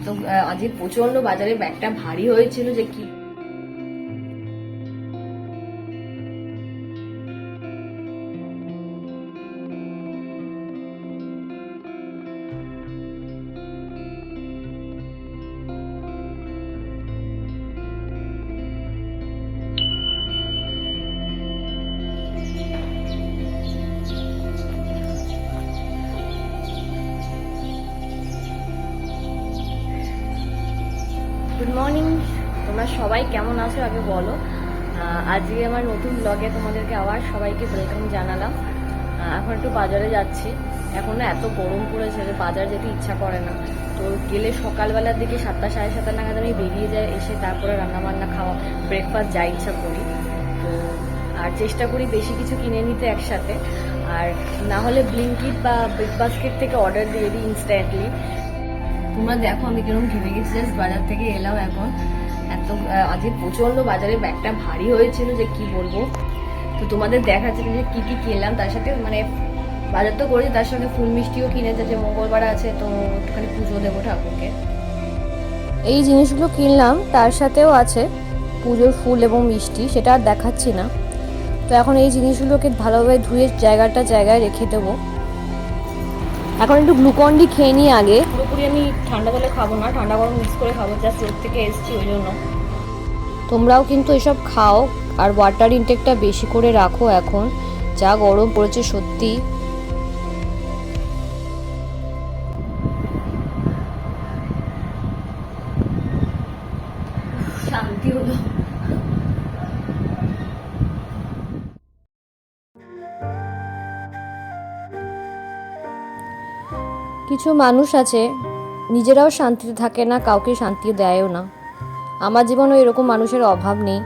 এত আজকে প্রচণ্ড বাজারে ব্যাগটা ভারী হয়েছিল যে কি গুড মর্নিং তোমরা সবাই কেমন আছো আগে বলো? আজকে আমার নতুন ব্লগে তোমাদেরকে আবার সবাইকে ওয়েলকাম জানালাম। এখন একটু বাজারে যাচ্ছি। এখন না এত গরম পড়েছে যে বাজার যেতে ইচ্ছা করে না। তো গেলে সকালবেলার দিকে সাতটা, সাড়ে সাতটা নাগাদ আমি বেরিয়ে যাই, এসে তারপরে রান্নাবান্না খাওয়া ব্রেকফাস্ট যা ইচ্ছা করি। তো, আর চেষ্টা করি বেশি কিছু কিনে নিতে একসাথে। আর না হলে ব্লিঙ্কিট বা বিগ বাস্কেট থেকে অর্ডার দিয়ে দিই ইনস্ট্যান্টলি তোমরা দেখো আমি কীরকম ঘেমে গেছি জাস্ট বাজার থেকে এলাম এখন। এত আজকে প্রচণ্ড বাজারে ব্যাগটা ভারী হয়েছিল যে কি বলব। তো তোমাদের দেখাচ্ছে যে কি কি কিনলাম, তার সাথে মানে বাজার তো করেছি, তার সঙ্গে ফুল মিষ্টিও কিনেছে, যে মঙ্গলবার আছে, তো একটুখানি পুজো দেবো ঠাকুরকে। এই জিনিসগুলো কিনলাম, তার সাথেও আছে পুজোর ফুল এবং মিষ্টি, সেটা আর দেখাচ্ছি না। তো এখন এই জিনিসগুলোকে ভালোভাবে ধুয়ে জায়গাটা জায়গায় রেখে দেবো। এখন একটু গ্লুকন ডি খেয়ে নিই আগে। পুরোপুরি আমি ঠান্ডা জলে খাব না ঠান্ডা গরম মিক্স করে খাব জাস্ট রোদ থেকে এসছি ওই জন্য। তোমরাও কিন্তু এসব খাও আর ওয়াটার ইনটেকটা বেশি করে রাখো এখন। যা গরম পড়েছে সত্যি। কিছু মানুষ আছে, নিজেরাও শান্তিতে থাকে না, কাউকে শান্তি দেয়ও না। আমার জীবনেও এরকম মানুষের অভাব নেই।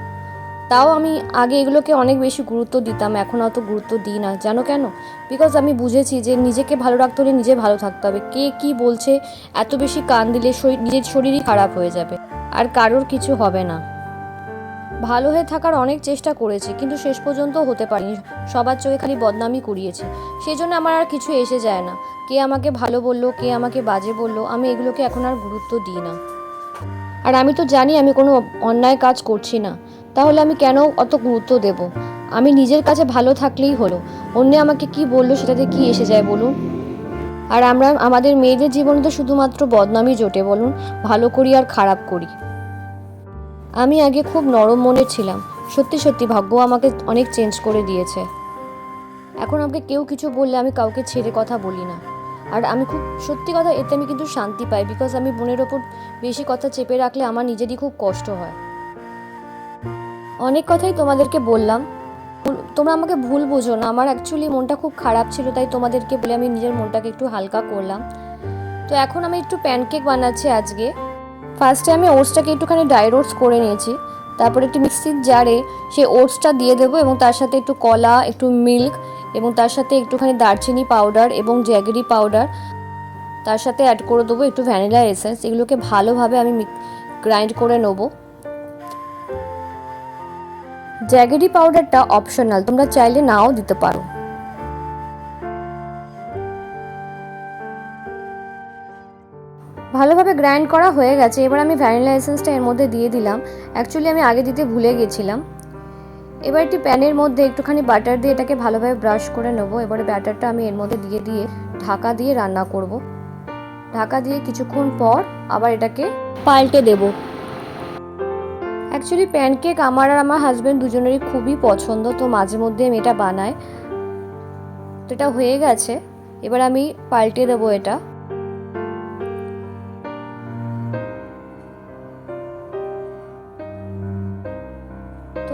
তাও আমি আগে এগুলোকে অনেক বেশি গুরুত্ব দিতাম, এখন অত গুরুত্ব দিই না। জানো কেন? বিকজ আমি বুঝেছি যে নিজেকে ভালো রাখতে হলে নিজে ভালো থাকতে হবে। কে কি বলছে, এত বেশি কান দিলে নিজের শরীরই খারাপ হয়ে যাবে। আর কারোর কিছু হবে না। ভালো হয়ে থাকার অনেক চেষ্টা করেছি, কিন্তু শেষ পর্যন্ত হতে পারিনি। সবার চোখে খালি করিয়েছি সেই জন্য আমার আর কিছু এসে যায় না। কে আমাকে ভালো বলল, কে আমাকে বাজে বলল, আমি এগুলোকে এখন আর গুরুত্ব দিই না। আর আমি তো জানি আমি কোনো অন্যায় কাজ করছি না। তাহলে আমি কেন অত গুরুত্ব দেব? আমি নিজের কাছে ভালো থাকলেই হলো। অন্য আমাকে কি বলল, সেটাতে কি এসে যায় বলুন? আর আমরা, আমাদের মেয়েদের জীবনে তো শুধুমাত্র বদনামই জোটে বলুন, ভালো করি আর খারাপ করি। আমি আগে খুব নরম মনের ছিলাম। সত্যি সত্যি, ভাগ্য আমাকে অনেক চেঞ্জ করে দিয়েছে। এখন আমাকে কেউ কিছু বললে আমি কাউকে ছেড়ে কথা বলি না। আর আমি খুব, সত্যি কথা, এতে আমি কিন্তু শান্তি পাই। বিকজ আমি বোনের ওপর বেশি কথা চেপে রাখলে আমার নিজেরই খুব কষ্ট হয়। অনেক কথাই তোমাদেরকে বললাম। তোমরা আমাকে ভুল বোঝো না। আমার অ্যাকচুয়ালি মনটা খুব খারাপ ছিল, তাই তোমাদেরকে বলে আমি নিজের মনটাকে একটু হালকা করলাম। তো এখন আমি একটু প্যানকেক বানাচ্ছি আজকে। ফার্স্টে আমি ওটসটাকে একটুখানি ড্রাই রোস্ট করে নিয়েছি। তারপরে একটি মিক্সির জারে সেই ওটসটা দিয়ে দেবো এবং তার সাথে একটু কলা, একটু মিল্ক এবং তার সাথে একটুখানি দারচিনি পাউডার এবং জ্যাগরি পাউডার তার সাথে অ্যাড করে দেবো একটু ভ্যানিলা এসেন্স এগুলোকে ভালোভাবে আমি গ্রাইন্ড করে নেব। জ্যাগেরি পাউডারটা অপশনাল তোমরা চাইলে নাও দিতে পারো। ভালোভাবে গ্রাইন্ড করা হয়ে গেছে। এবার আমি ভ্যানিলা এসেন্সটা এর মধ্যে দিয়ে দিলাম। অ্যাকচুয়ালি আমি আগে দিতে ভুলে গেছিলাম। এবার একটি প্যানের মধ্যে একটুখানি বাটার দিয়ে এটাকে ভালোভাবে ব্রাশ করে নেব। এবারে ব্যাটারটা আমি এর মধ্যে দিয়ে দিয়ে ঢাকা দিয়ে রান্না করব। ঢাকা দিয়ে কিছুক্ষণ পর আবার এটাকে পাল্টে দেবো। অ্যাকচুয়ালি প্যানকেক আমার আর আমার হাজব্যান্ড দুজনেরই খুবই পছন্দ, তো মাঝে মধ্যে আমি এটা বানাই। তো এটা হয়ে গেছে। এবার আমি পাল্টে দেবো এটা।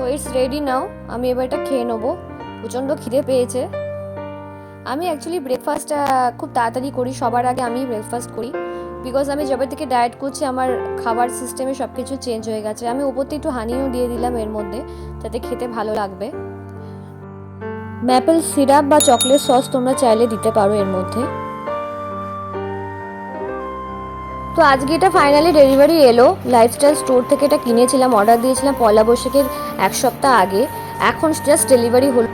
তো ইটস রেডি নাও আমি এবার এটা খেয়ে নেব। প্রচণ্ড খিদে পেয়েছে। আমি অ্যাকচুয়ালি ব্রেকফাস্ট খুব তাড়াতাড়ি করি। সবার আগে আমি ব্রেকফাস্ট করি। বিকজ আমি যবে থেকে ডায়েট করছি, আমার খাবার সিস্টেমে সব কিছু চেঞ্জ হয়ে গেছে। আমি ওপরতে একটু হানিও দিয়ে দিলাম এর মধ্যে, যাতে খেতে ভালো লাগবে। ম্যাপেল সিরাপ বা চকলেট সস তোমরা চাইলে দিতে পারো এর মধ্যে। তো আজকে এটা ফাইনালি ডেলিভারি এলো। লাইফস্টাইল স্টোর থেকে এটা কিনেছিলাম অর্ডার দিয়েছিলাম পয়লা বৈশাখের এক সপ্তাহ আগে। এখন জাস্ট ডেলিভারি হলো।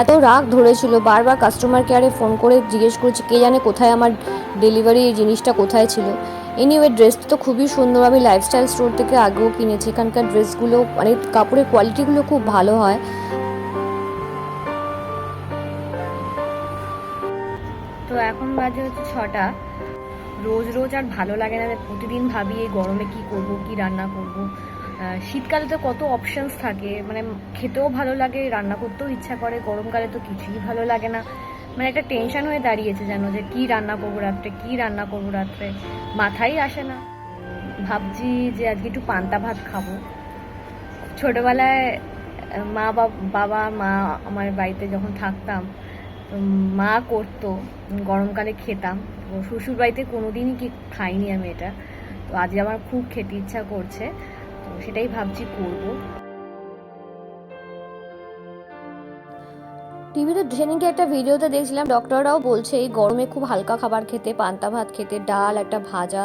এত রাগ ধরেছিল, বারবার কাস্টমার কেয়ারে ফোন করে জিজ্ঞেস করেছি, কে জানে কোথায় আমার ডেলিভারি এই জিনিসটা কোথায় ছিল? এনিওয়ে ড্রেসটা তো খুবই সুন্দর। আমি লাইফস্টাইল স্টোর থেকে আগেও কিনেছি। এখানকার ড্রেসগুলো মানে কাপড়ের কোয়ালিটিগুলো খুব ভালো হয়। তো এখন বাজে হচ্ছে ছটা। রোজ রোজ আর ভালো লাগে না প্রতিদিন ভাবি এই গরমে কি করব, কি রান্না করব। শীতকালে তো কত অপশনস থাকে মানে খেতেও ভালো লাগে, রান্না করতেও ইচ্ছা করে, গরমকালে তো কিছুই ভালো লাগে না। মানে একটা টেনশন হয়ে দাঁড়িয়েছে যেন যে কি রান্না করব রাত্রে, কি রান্না করব রাত্রে মাথায় আসে না। ভাবছি যে আজকে একটু পান্তা ভাত খাব। ছোটবেলায় মা বাবা, মা আমার বাড়িতে যখন থাকতাম মা করতো গরমকালে খেতাম। শ্বশুর বাড়িতে কোনোদিনই কি খাইনি আমি এটা। তো আজ আমার খুব খেতে ইচ্ছা করছে, তো সেটাই ভাবছি করব। টিভিতে সেদিনকে একটা ভিডিওতে দেখছিলাম ডক্টররাও বলছে এই গরমে খুব হালকা খাবার খেতে, পান্তা ভাত খেতে, ডাল, একটা ভাজা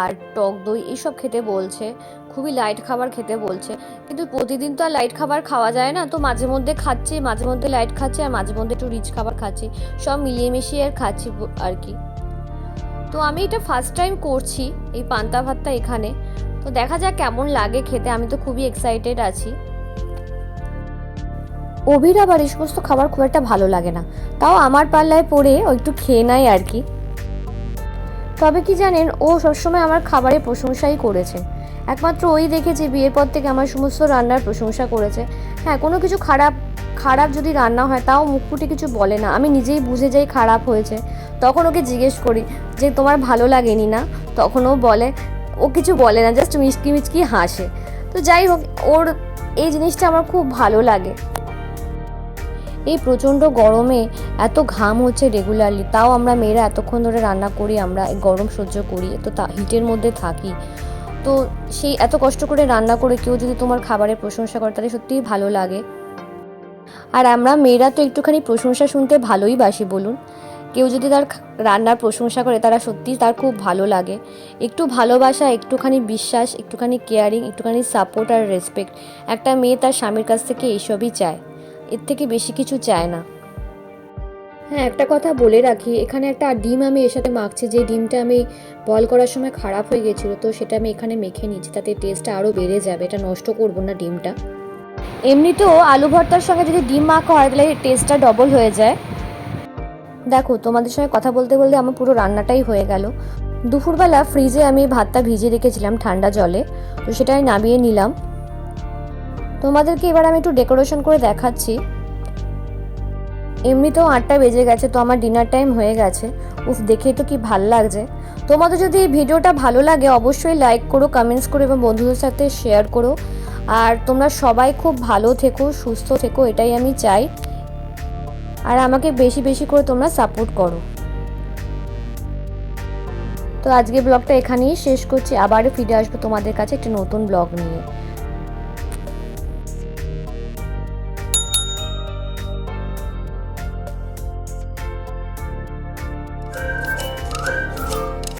আর টক দই এইসব খেতে বলছে। খুবই লাইট খাবার খেতে বলছে। কিন্তু প্রতিদিন তো আর লাইট খাবার খাওয়া যায় না। তো মাঝে মধ্যে খাচ্ছি, মাঝে মধ্যে লাইট খাচ্ছি আর মাঝে মধ্যে একটু রিচ খাবার খাচ্ছি। সব মিলিয়ে মিশিয়ে আর খাচ্ছি আর কি। তো আমি এটা ফার্স্ট টাইম করছি, এই পান্তা ভাতটা এখানে। তো দেখা যাক কেমন লাগে খেতে। আমি তো খুবই এক্সাইটেড আছি। অভির আবার এই সমস্ত খাবার খুব একটা ভালো লাগে না। তাও আমার পাল্লায় পড়ে ও একটু খেয়ে নেয় আর কি। তবে কি জানেন, ও সবসময় আমার খাবারের প্রশংসাই করেছে। একমাত্র ওই দেখেছে বিয়ের পর থেকে আমার সমস্ত রান্নার প্রশংসা করেছে। হ্যাঁ কোনো কিছু খারাপ খারাপ যদি রান্না হয়, তাও মুখ ফুটে কিছু বলে না। আমি নিজেই বুঝে যাই খারাপ হয়েছে। তখন ওকে জিজ্ঞেস করি যে, তোমার ভালো লাগেনি না? তখন ও বলে, ও কিছু বলে না, জাস্ট মিচকি মিচকি হাসে। তো যাই হোক, ওর এই জিনিসটা আমার খুব ভালো লাগে। এই প্রচণ্ড গরমে এত ঘাম হচ্ছে রেগুলারলি তাও আমরা মেয়েরা এতক্ষণ ধরে রান্না করি, আমরা গরম সহ্য করি তো তা হিটের মধ্যে থাকি। তো সেই এত কষ্ট করে রান্না করে কেউ যদি তোমার খাবারের প্রশংসা করে, তাহলে সত্যিই ভালো লাগে। আর আমরা মেয়েরা তো একটুখানি প্রশংসা শুনতে ভালোই বাসি, বলুন। কেউ যদি তার রান্নার প্রশংসা করে, তারা সত্যিই তার খুব ভালো লাগে। একটু ভালোবাসা, একটুখানি বিশ্বাস, একটুখানি কেয়ারিং একটুখানি সাপোর্ট আর রেসপেক্ট একটা মেয়ে তার স্বামীর কাছ থেকে এইসবই চায়। এর থেকে বেশি কিছু চায় না। হ্যাঁ একটা কথা বলে রাখি এখানে একটা ডিম আমি এর সাথে মাখছি যে ডিমটা আমি বল করার সময় খারাপ হয়ে গেছিল তো সেটা আমি এখানে মেখে নিচ্ছি তাতে টেস্টটা আরও বেড়ে যাবে এটা নষ্ট করব না ডিমটা। এমনিতেও আলু ভর্তার সঙ্গে যদি ডিম মাখা হয় তাহলে টেস্টটা ডবল হয়ে যায়। দেখো তোমাদের সঙ্গে কথা বলতে বলতে আমার পুরো রান্নাটাই হয়ে গেল। দুপুরবেলা ফ্রিজে আমি ভাতটা ভিজিয়ে রেখেছিলাম ঠান্ডা জলে তো সেটা আমি নামিয়ে নিলাম। তোমাদেরকে এবার আমি একটু ডেকোরেশন করে দেখাচ্ছি। এমনিতেও আটটা বেজে গেছে, তো আমার ডিনার টাইম হয়ে গেছে। উফ, দেখে তো কি ভালো লাগছে। তোমাদের যদি এই ভিডিওটা ভালো লাগে, অবশ্যই লাইক করো কমেন্টস করো এবং বন্ধুদের সাথে শেয়ার করো। আর তোমরা সবাই খুব ভালো থেকো, সুস্থ থেকো, এটাই আমি চাই। আর আমাকে বেশি বেশি করে তোমরা সাপোর্ট করো। তো আজকে ব্লগটা এখানেই শেষ করছি। আবারও ফিরে আসব তোমাদের কাছে একটা নতুন ব্লগ নিয়ে।